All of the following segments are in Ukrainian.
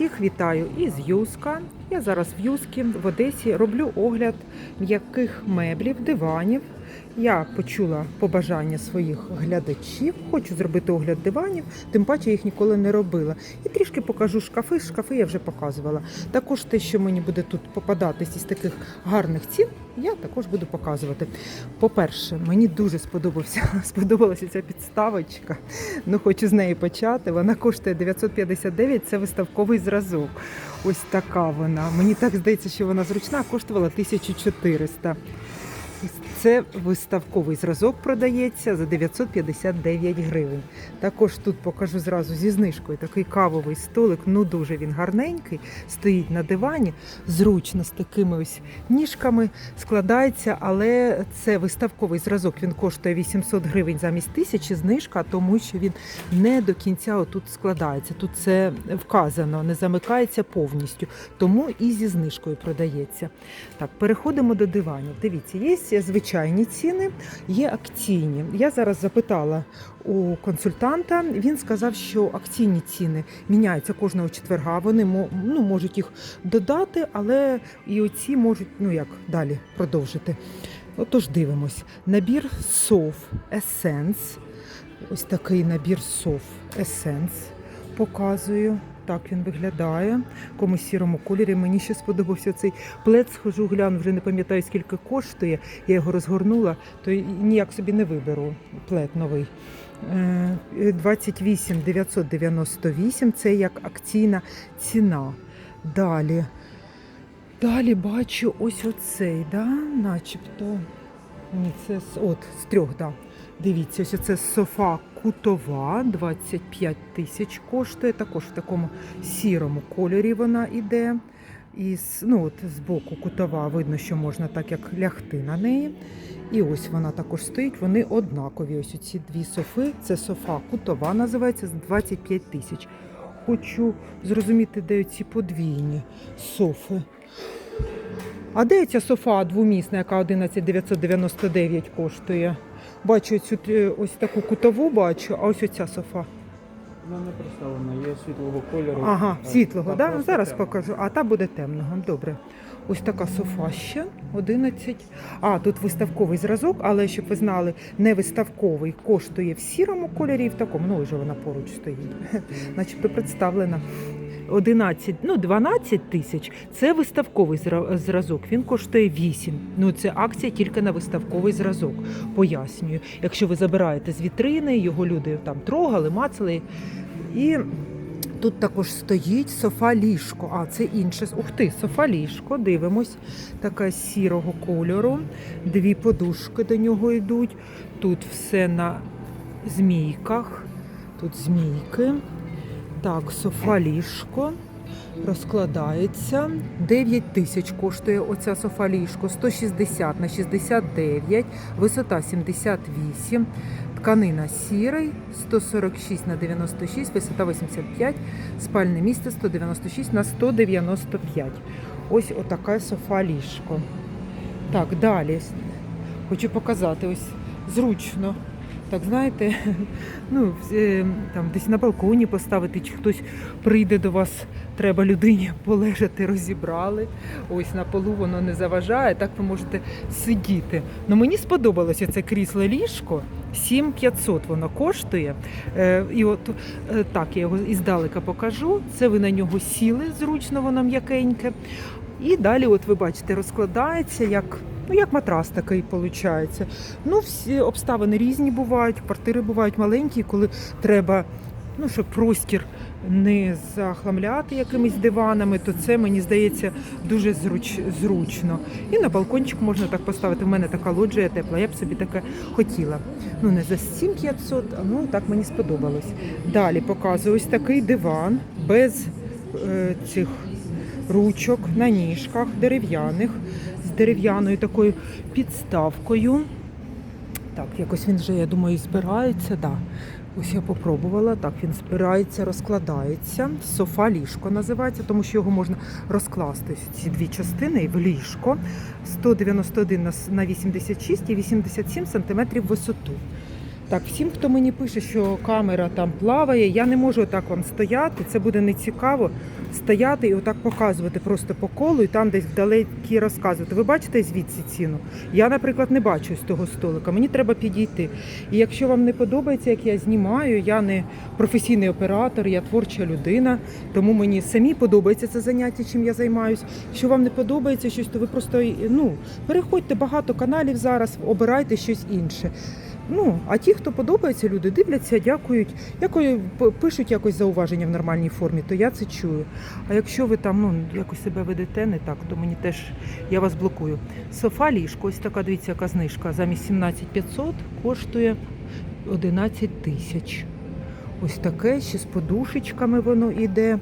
Всіх вітаю із Юска. Я зараз в Юскі в Одесі роблю огляд м'яких меблів, диванів. Я почула побажання своїх глядачів. Хочу зробити огляд диванів, тим паче я їх ніколи не робила. І трішки покажу шкафи. Шкафи я вже показувала. Також те, що мені буде тут попадатись із таких гарних цін, я також буду показувати. По-перше, мені дуже сподобався, сподобалася ця підставочка. Ну, хочу з неї почати. Вона коштує 959, це виставковий зразок. Ось така вона. Мені так здається, що вона зручна, коштувала 1400. Це виставковий зразок продається за 959 гривень. Також тут покажу зразу зі знижкою такий кавовий столик. Ну дуже він гарненький, стоїть на дивані, зручно з такими ось ніжками складається, але це виставковий зразок. Він коштує 800 гривень замість тисячі знижка, тому що він не до кінця отут складається. Тут це вказано, не замикається повністю, тому і зі знижкою продається. Так, переходимо до диванів. Дивіться, є звичайні ціни, є акційні. Я зараз запитала у консультанта. Він сказав, що акційні ціни міняються кожного четверга. Вони ну, можуть їх додати, але і оці можуть ну як далі продовжити. Отож, дивимось. Набір SOF Essence. Ось такий набір SOF Essence показую. Так він виглядає в комусь сірому кольорі. Мені ще сподобався цей плед. Схожу, гляну, вже не пам'ятаю, скільки коштує. Я його розгорнула, то ніяк собі не виберу плед новий. Е, 28 998 це як акційна ціна. Далі. Далі бачу ось оцей, да? начебто. Ні, це з, от, з трьох, да. Дивіться, ось це софа кутова, 25 тисяч коштує. Також в такому сірому кольорі вона іде. І ну, от, з боку кутова видно, що можна так як лягти на неї. І ось вона також стоїть. Вони однакові. Ось ці дві софи. Це софа кутова, називається з 25 тисяч. Хочу зрозуміти, де ці подвійні софи. А де ця софа двомісна, яка 11999 коштує? Бачу цю е, ось таку кутову бачу, а ось оця софа. Вона не представлена, є світлого кольору. Ага, світлого, та да? зараз темна. покажу. А та буде темного. Добре. Ось така софа ще 11. А, тут виставковий зразок, але щоб ви знали, не виставковий коштує в сірому кольорі і в такому. Ну, вже вона поруч стоїть. Начебто представлена. 11, ну 12 тисяч це виставковий зразок. Він коштує 8. Ну це акція тільки на виставковий зразок. Пояснюю. Якщо ви забираєте з вітрини, його люди там трогали, мацали. І тут також стоїть софа ліжко. А це інше. Ух ти, софа ліжко. Дивимось. Така сірого кольору. Дві подушки до нього йдуть. Тут все на змійках. Тут змійки. Так, софа ліжко розкладається. 9 тисяч коштує оця софа ліжко, 160 на 69, висота 78, тканина сірий, 146 на 96, висота 85, спальне місце 196 на 195. Ось отака софа ліжко. Так, далі. Хочу показати ось зручно. Так, знаєте, ну, е, там десь на балконі поставити, чи хтось прийде до вас, треба людині полежати, розібрали. Ось на полу воно не заважає, так ви можете сидіти. Ну мені сподобалося це крісло ліжко. 7500 воно коштує. Е, і от е, так, я його іздалека покажу. Це ви на нього сіли зручно, воно м'якеньке. І далі, от ви бачите, розкладається як. Ну, як матрас такий виходить. Ну, всі обставини різні бувають, квартири бувають маленькі, коли треба, ну, щоб простір не захламляти якимись диванами, то це мені здається дуже зруч, зручно. І на балкончик можна так поставити. У мене така лоджія тепла, я б собі таке хотіла. Ну, не за 7500, а ну так мені сподобалось. Далі показую ось такий диван без е, цих ручок на ніжках дерев'яних дерев'яною такою підставкою. Так, якось він вже, я думаю, збирається. Да. Ось я попробувала. Так, він збирається, розкладається. Софа ліжко називається, тому що його можна розкласти ці дві частини в ліжко. 191 на с- на 86 і 87 см висоту. Так, всім, хто мені пише, що камера там плаває, я не можу отак вам стояти. Це буде не цікаво стояти і отак показувати просто по колу і там десь вдалекі розказувати. Ви бачите звідси ціну? Я, наприклад, не бачу з того столика. Мені треба підійти. І якщо вам не подобається, як я знімаю, я не професійний оператор, я творча людина, тому мені самі подобається це заняття, чим я займаюся. Якщо вам не подобається щось, то ви просто ну, переходьте багато каналів зараз, обирайте щось інше. Ну, а ті, хто подобається, люди дивляться, дякують. Якою пишуть якось зауваження в нормальній формі, то я це чую. А якщо ви там ну якось себе ведете не так, то мені теж я вас блокую. Софа ліжко, ось така дивіться, яка знижка. Замість 17 500 коштує 11 тисяч. Ось таке, ще з подушечками воно іде.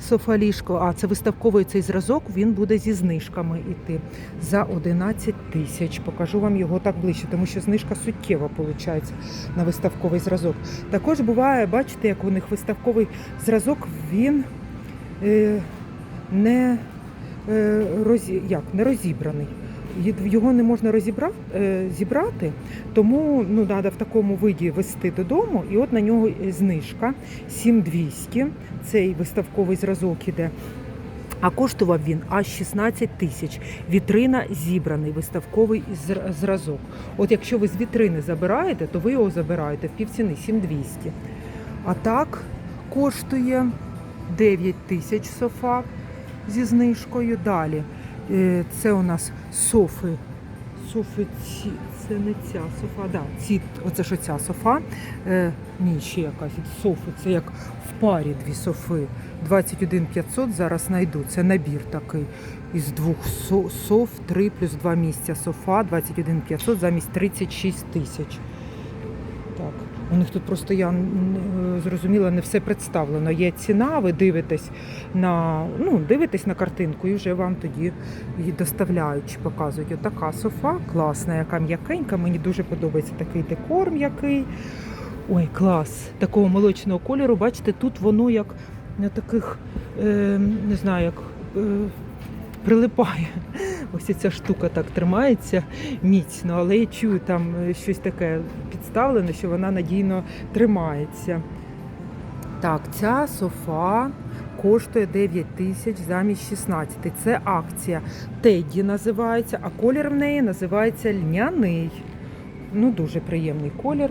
Софа ліжко, а це виставковий цей зразок, він буде зі знижками йти за 11 тисяч. Покажу вам його так ближче, тому що знижка суттєва виходить на виставковий зразок. Також буває, бачите, як у них виставковий зразок, він е, не, е, розі, як, не розібраний. Його не можна розібрати, е, зібрати, тому ну, треба в такому виді вести додому. І от на нього знижка 7200. Цей виставковий зразок іде. А коштував він аж 16 тисяч. Вітрина зібраний, виставковий зразок. От якщо ви з вітрини забираєте, то ви його забираєте в півціни 7200. А так коштує 9 тисяч софа зі знижкою. Далі це у нас софи. Софи ці, це не ця софа, да, ці, оце ж оця софа. Е, ні, ще якась софи, це як в парі дві софи. 21 500 зараз знайду. Це набір такий із двох со- соф, 3 плюс 2 місця софа, 21 500 замість 36 тисяч. У них тут просто я е, зрозуміла, не все представлено. Є ціна, ви дивитесь на ну, дивитесь на картинку і вже вам тоді її доставляють показують. Отака софа, класна, яка м'якенька. Мені дуже подобається такий декор м'який. Ой, клас! Такого молочного кольору, бачите, тут воно як на таких, е, не знаю, як е, прилипає. Ось ця штука так тримається міцно, але я чую там е, щось таке підставлене, що вона надійно тримається. Так, ця софа коштує 9 тисяч замість 16. Це акція. Тедді називається, а колір в неї називається льняний. Ну, дуже приємний колір.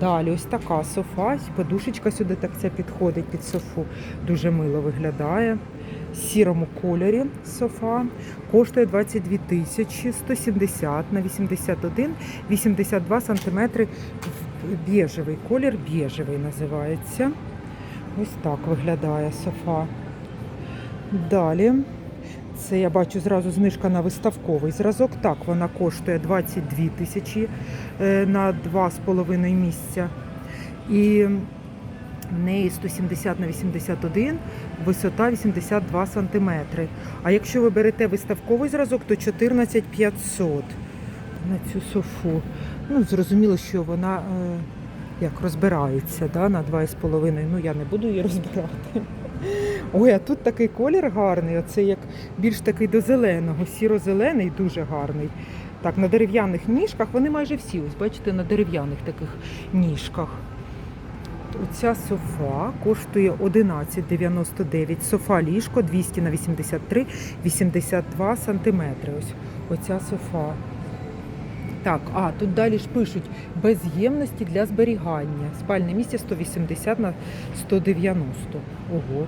Далі ось така софа, подушечка сюди так ця підходить під софу. Дуже мило виглядає. Сірому кольорі софа коштує 22 тисячі 170 на 81, 82 сантиметри. Біжевий колір, біжевий називається. Ось так виглядає софа. Далі. Це я бачу зразу знижка на виставковий зразок. Так, вона коштує 22 тисячі е, на 2,5 місця. І в неї 170 на 81, висота 82 сантиметри. А якщо ви берете виставковий зразок, то 14 500 на цю софу. Ну, зрозуміло, що вона е, як розбирається да, на 2,5. Ну, я не буду її розбирати. Ой, а тут такий колір гарний, оце як більш такий до зеленого, сіро-зелений, дуже гарний. Так, на дерев'яних ніжках, вони майже всі, ось бачите, на дерев'яних таких ніжках. Оця софа коштує 11,99. Софа ліжко 200 на 83, 82 сантиметри. Ось оця софа. Так, а тут далі ж пишуть без ємності для зберігання. Спальне місце 180 на 190. Ого.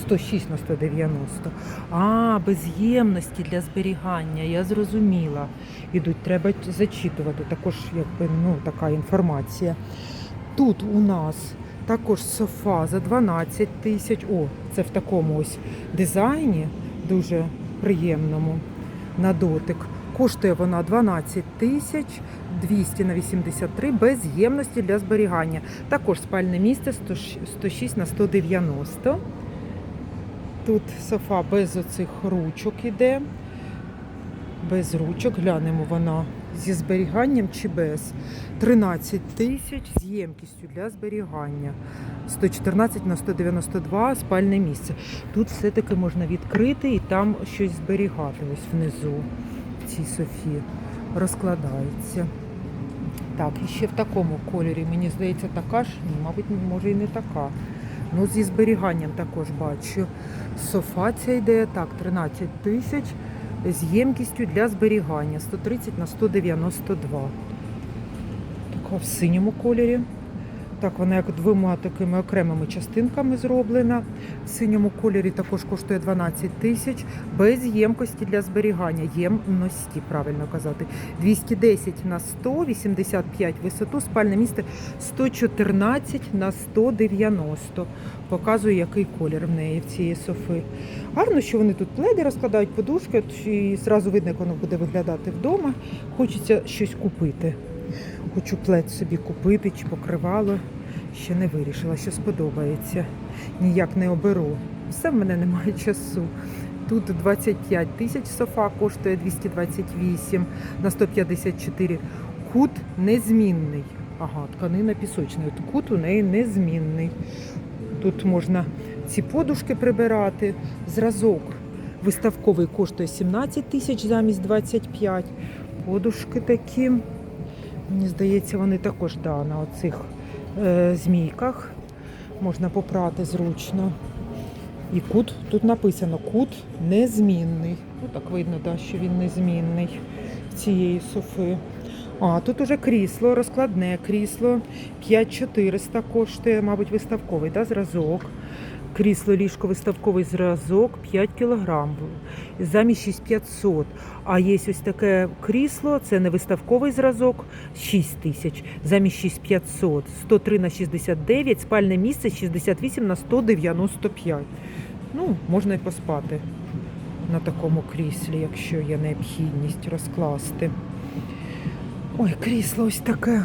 106 на 190. А, без ємності для зберігання. Я зрозуміла. Ідуть, треба зачитувати. Також якби, ну, така інформація. Тут у нас також софа за 12 тисяч. О, це в такому ось дизайні, дуже приємному на дотик. Коштує вона 12 тисяч 200 на 83 без ємності для зберігання. Також спальне місце 106 на 190. Тут софа без оцих ручок іде. Без ручок. Глянемо вона зі зберіганням чи без. 13 тисяч з ємкістю для зберігання. 114 на 192 спальне місце. Тут все-таки можна відкрити і там щось зберігати ось внизу в цій софі. Розкладається. Так, і ще в такому кольорі, мені здається, така ж, ні, мабуть, може і не така. Ну, зі зберіганням також бачу. Софа ця йде, так, 13 тисяч з ємкістю для зберігання 130 на 192. Така в синьому кольорі. Так, вона як двома такими окремими частинками зроблена. В синьому кольорі також коштує 12 тисяч без ємкості для зберігання. Ємності, правильно казати. 210 на 100, 85 висоту, спальне місце 114 на 190. Показую, який колір в неї в цієї софи. Гарно, що вони тут пледи розкладають подушки, і зразу видно, як воно буде виглядати вдома. Хочеться щось купити. Хочу плед собі купити чи покривало. Ще не вирішила, що сподобається. Ніяк не оберу. Все в мене немає часу. Тут 25 тисяч софа коштує 228 на 154. Кут незмінний. Ага, тканина пісочна. Кут у неї незмінний. Тут можна ці подушки прибирати. Зразок виставковий коштує 17 тисяч замість 25. Подушки такі. Мені здається, вони також да, на оцих е, змійках можна попрати зручно. І кут, тут написано кут незмінний. Ну так видно, да, що він незмінний цієї софи. А, тут уже крісло, розкладне крісло. 5400 коштує, мабуть, виставковий да, зразок. Крісло ліжко виставковий зразок 5 кг. Замість 6500. А є ось таке крісло, це не виставковий зразок 6 тисяч. Замість 6500. 103 на 69, спальне місце 68 на 195. Ну, можна і поспати на такому кріслі, якщо є необхідність розкласти. Ой, крісло ось таке.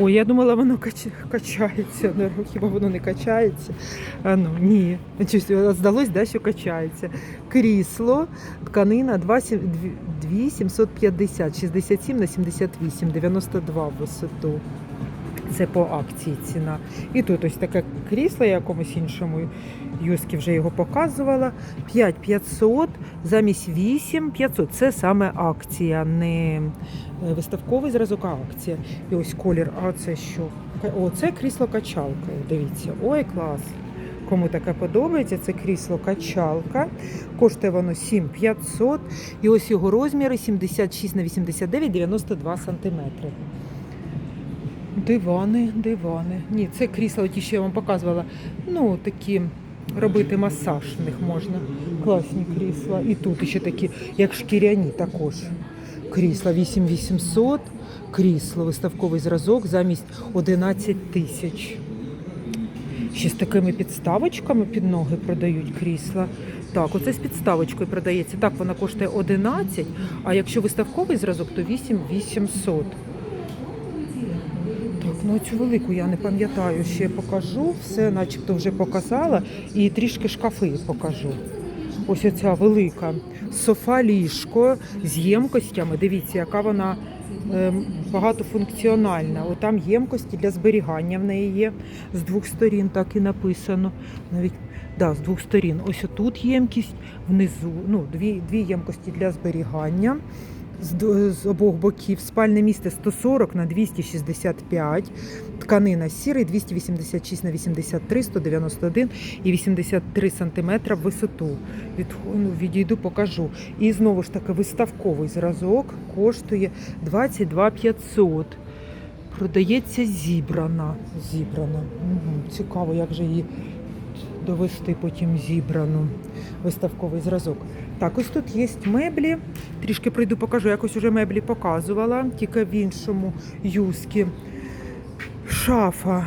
Ой, я думала, воно кач- качається. Ну, хіба воно не качається? А ну, ні. Щось здалось, да, що качається. Крісло, тканина 2750, 67 на 78, 92 в висоту. Це по акції ціна. І тут ось таке крісло, якомусь іншому Юскі вже його показувала. 5500 замість 8500. Це саме акція, не е, виставковий зразок, а акція. І ось колір. А це що? О, це крісло качалка. Дивіться, ой, клас. Кому таке подобається, це крісло качалка. Коштує воно 7500. І ось його розміри 76 на 89, 92 сантиметри. Дивани, дивани. Ні, це крісла, ті, що я вам показувала. Ну, такі робити масаж в них можна. Класні крісла. І тут ще такі, як шкіряні також. Крісла 8800, крісло, виставковий зразок замість 11 тисяч. Ще з такими підставочками під ноги продають крісла. Так, оце з підставочкою продається. Так, вона коштує 11, а якщо виставковий зразок, то 8800. Ну цю велику я не пам'ятаю, ще покажу. Все начебто вже показала. І трішки шкафи покажу. Ось оця велика софа ліжко з ємкостями. Дивіться, яка вона ем, багатофункціональна. От там ємкості для зберігання в неї є. З двох сторін так і написано. Навіть да, з двох сторін. Ось отут ємкість, внизу. Ну, дві, дві ємкості для зберігання з, з обох боків. Спальне місце 140 на 265, тканина сірий 286 на 83, 191 і 83 сантиметра в висоту. Від, ну, відійду, покажу. І знову ж таки виставковий зразок коштує 22 500. Продається зібрана. Зібрана. Угу. Цікаво, як же її довести потім зібрану. Виставковий зразок. Так, ось тут є меблі. Трішки прийду, покажу. Якось уже меблі показувала, тільки в іншому юскі. Шафа.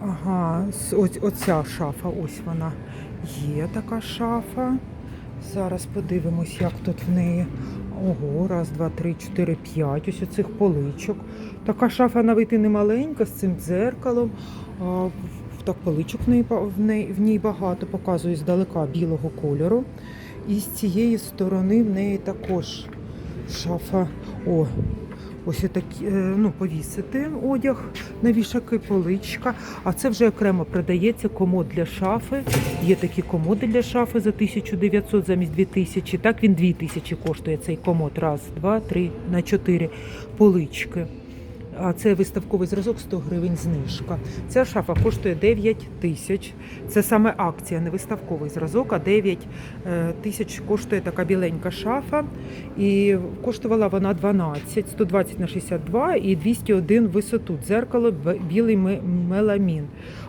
Ага, ось, оця шафа, ось вона. Є така шафа. Зараз подивимось, як тут в неї. Ого, раз, два, три, чотири, п'ять. Ось оцих поличок. Така шафа навіть і не маленька з цим дзеркалом. Так поличок в неї, в ній багато. Показую здалека білого кольору. І з цієї сторони в неї також шафа. О, ось такі, е, ну, повісити одяг на вішаки, поличка. А це вже окремо продається комод для шафи. Є такі комоди для шафи за 1900 замість 2000. Так він 2000 коштує цей комод. Раз, два, три, на чотири полички. А це виставковий зразок 100 гривень знижка. Ця шафа коштує 9 тисяч. Це саме акція, не виставковий зразок, а 9 е, тисяч коштує така біленька шафа. І коштувала вона 12, 120 на 62 і 201 в висоту. Дзеркало білий меламін.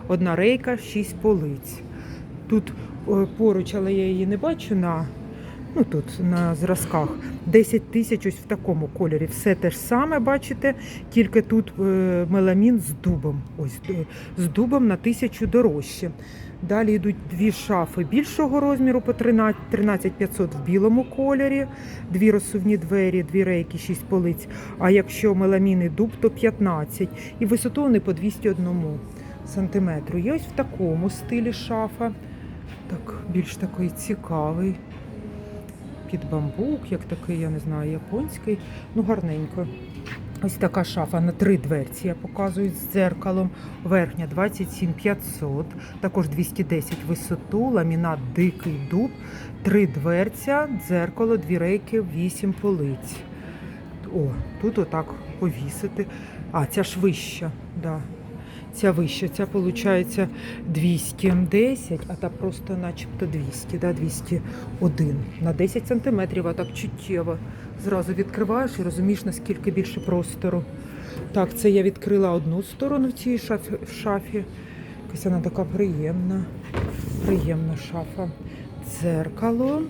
Одна рейка, 6 полиць. Тут е, поруч, але я її не бачу на, ну, тут, на зразках. 10 тисяч ось в такому кольорі. Все те ж саме, бачите, тільки тут е, меламін з дубом. Ось е, з дубом на тисячу дорожче. Далі йдуть дві шафи більшого розміру по 13 13500 в білому кольорі, дві розсувні двері, дві рейки, 6 полиць. А якщо меламін і дуб, то 15. І висоту вони по 201 сантиметру. Є ось в такому стилі шафа. Так, більш такий цікавий. Під бамбук, як такий, я не знаю, японський. Ну, гарненько. Ось така шафа на три дверці, я показую з дзеркалом. Верхня 27 500, також 210 висоту, ламінат дикий дуб, три дверця, дзеркало, дві рейки, 8 полиць. О, тут отак повісити. А, ця ж вища, да. Ця вища, ця виходить 210, а та просто начебто 200, да, 201 на 10 сантиметрів, а так чуттєво. Зразу відкриваєш і розумієш, наскільки більше простору. Так, це я відкрила одну сторону в цій шафі. В шафі. Якась вона така приємна, приємна шафа. Дзеркало.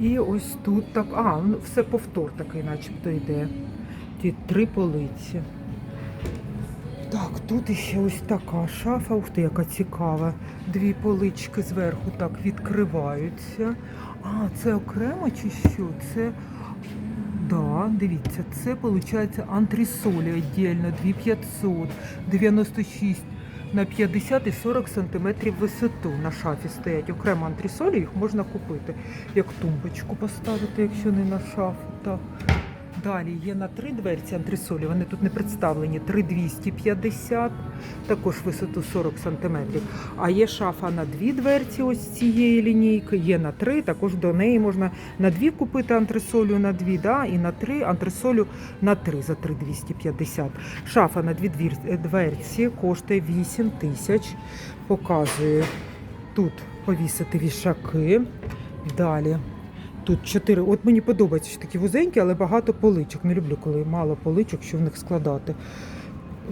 І ось тут так. А, ну все повтор такий, начебто йде. Ті три полиці. Так, тут іще ось така шафа. Ух ти, яка цікава. Дві полички зверху так відкриваються. А, це окремо чи що? Це. Да, дивіться, це виходить антресолі віддільно, 2500, 96 на 50 і 40 сантиметрів висоту на шафі стоять. Окремо антресолі, їх можна купити, як тумбочку поставити, якщо не на шафу. Так. Далі є на три дверці антресолі, вони тут не представлені, 3250, також висоту 40 см. А є шафа на дві дверці ось цієї лінійки, є на три, також до неї можна на дві купити антресолю на дві, да, і на три антресолю на три за 3250. Шафа на дві дверці коштує 8 тисяч. Показує тут повісити вішаки. Далі Тут чотири. От мені подобається що такі вузенькі, але багато поличок. Не люблю, коли мало поличок, що в них складати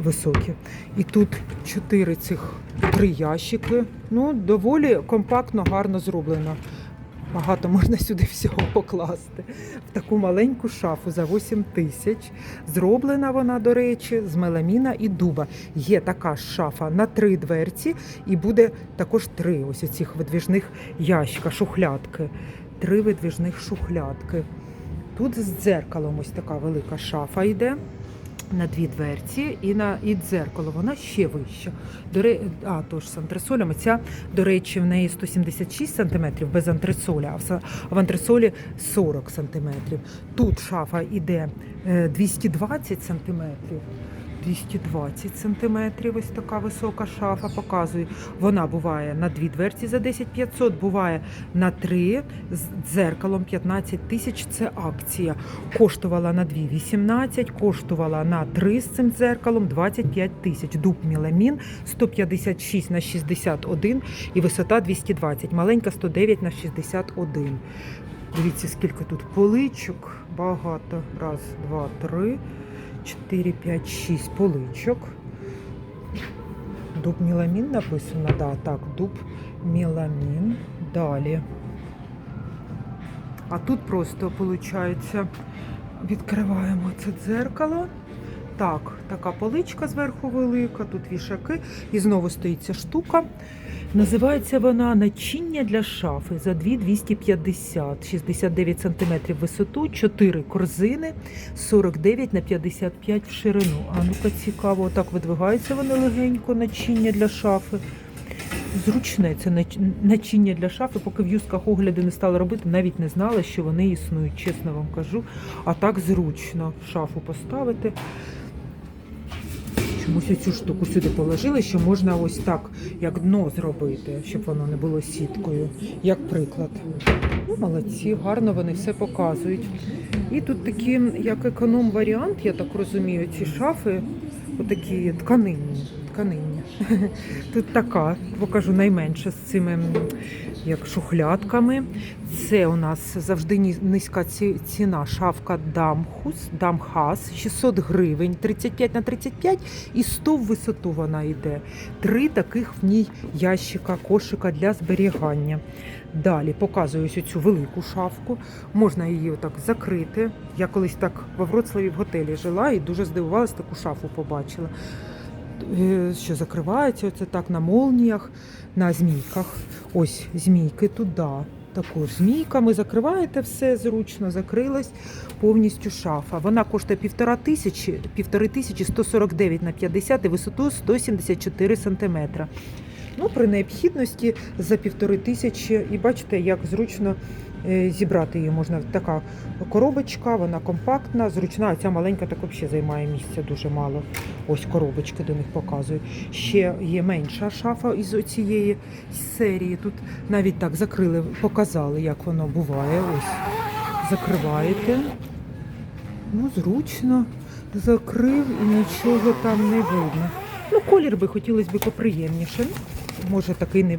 високі. І тут чотири цих три ящики. Ну, доволі компактно, гарно зроблено. Багато можна сюди всього покласти. В таку маленьку шафу за 8 тисяч. Зроблена вона, до речі, з меламіна і дуба. Є така шафа на три дверці, і буде також три ось цих видвіжних ящика, шухлядки. Три видвіжних шухлядки. Тут з дзеркалом ось така велика шафа йде. На дві дверці і на і дзеркало, вона ще вища. До ре... А, тож з антресолями. Ця, до речі, в неї 176 см без антресоля, а в антресолі 40 см. Тут шафа йде е, 220 см. 220 сантиметрів, ось така висока шафа показує. Вона буває на дві дверці за 10 500, буває на три з дзеркалом 15 тисяч. Це акція. Коштувала на дві 18, коштувала на три з цим дзеркалом 25 тисяч. Дуб міламін 156 на 61 і висота 220. Маленька 109 на 61. Дивіться, скільки тут поличок. Багато. Раз, два, три. 4, 5, 6 поличок. Дуб міламін написано, да, так, дуб міламін. Далі. А тут просто, виходить, відкриваємо це дзеркало. Так, така поличка зверху велика, тут вішаки. І знову стоїть ця штука. Називається вона начиння для шафи за 2,250, 69 см висоту, 4 корзини, 49 на 55 в ширину. А ну-ка цікаво, отак видвигаються вони легенько, начиння для шафи. Зручне це нач- начиння для шафи, поки в юсках огляди не стала робити, навіть не знала, що вони існують, чесно вам кажу. А так зручно шафу поставити. Що Ось цю штуку сюди положили, що можна ось так, як дно зробити, щоб воно не було сіткою, як приклад. Ну, молодці, гарно вони все показують. І тут такі, як економ-варіант, я так розумію, ці шафи, отакі тканинні. тканинні. Тут така, покажу найменше з цими як шухлядками. Це у нас завжди низька ціна. Шафка Дамхус, Дамхас, 600 гривень, 35 на 35 і 100 в висоту вона йде. Три таких в ній ящика, кошика для зберігання. Далі показую ось цю велику шафку. Можна її отак закрити. Я колись так во Вроцлаві в готелі жила і дуже здивувалась, таку шафу побачила. Е, Що закривається оце так на молніях, на змійках. Ось змійки туди. Також змійками закриваєте все зручно, закрилась повністю шафа. Вона коштує півтора тисячі, півтори тисячі 149 на 50 і висоту 174 сантиметра. Ну, при необхідності за півтори тисячі. І бачите, як зручно зібрати її можна. Така коробочка, вона компактна, зручна. Ця маленька так взагалі займає місця дуже мало. Ось коробочки до них показую. Ще є менша шафа із цієї серії. Тут навіть так закрили, показали, як воно буває. Ось закриваєте. Ну, зручно. Закрив і нічого там не видно. Ну, колір би хотілося б поприємніше. Може такий не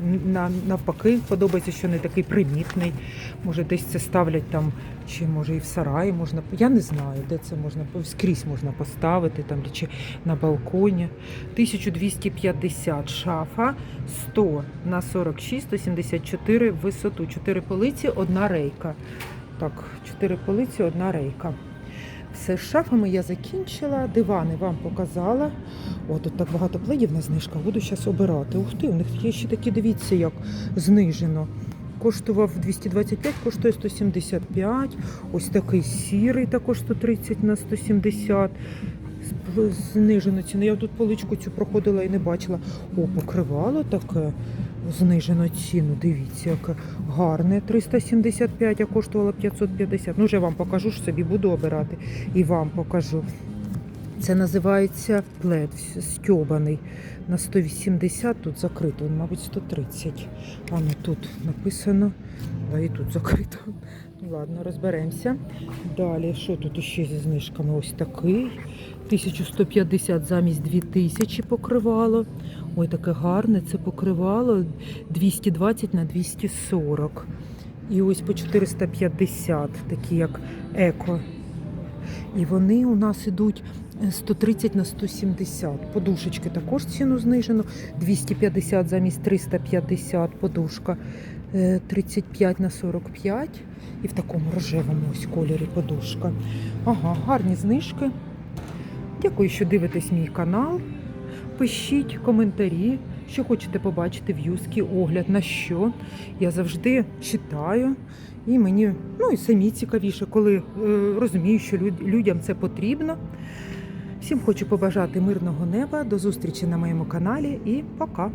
навпаки подобається, що не такий примітний. Може, десь це ставлять там, чи може і в сараї можна. Я не знаю, де це можна скрізь можна поставити, там чи на балконі. 1250 шафа, 100 на 46, 174 в висоту. 4 полиці, одна рейка. Так, 4 полиці, одна рейка. Все з шафами я закінчила, дивани вам показала. О, тут так багато пледів на знижках. Буду зараз обирати. Ух ти, у них є ще такі, дивіться, як знижено. Коштував 225, коштує 175. Ось такий сірий, також 130 на 170. З- Знижено ціну. Я тут поличку цю проходила і не бачила. О, покривало таке. Знижено ціну. Дивіться, яке гарне. 375, а коштувало 550. Ну, вже вам покажу, що собі буду обирати. І вам покажу. Це називається плед стьобаний. На 180 тут закрито, мабуть, 130. А ну тут написано. Да, і тут закрито. Ну ладно, розберемося. Далі, що тут ще зі знижками? Ось такий. 1150 замість 2000 покривало. Ой, таке гарне це покривало 220 на 240. І ось по 450, такі як еко. І вони у нас ідуть е, 130 на 170. Подушечки також ціну знижено. 250 замість 350 подушка. Е, 35 на 45. І в такому рожевому ось кольорі подушка. Ага, гарні знижки. Дякую, що дивитесь мій канал. Пишіть коментарі, що хочете побачити в юскі огляд на що. Я завжди читаю. І мені ну і самі цікавіше, коли е, розумію, що люд- людям це потрібно. Всім хочу побажати мирного неба. До зустрічі на моєму каналі і пока!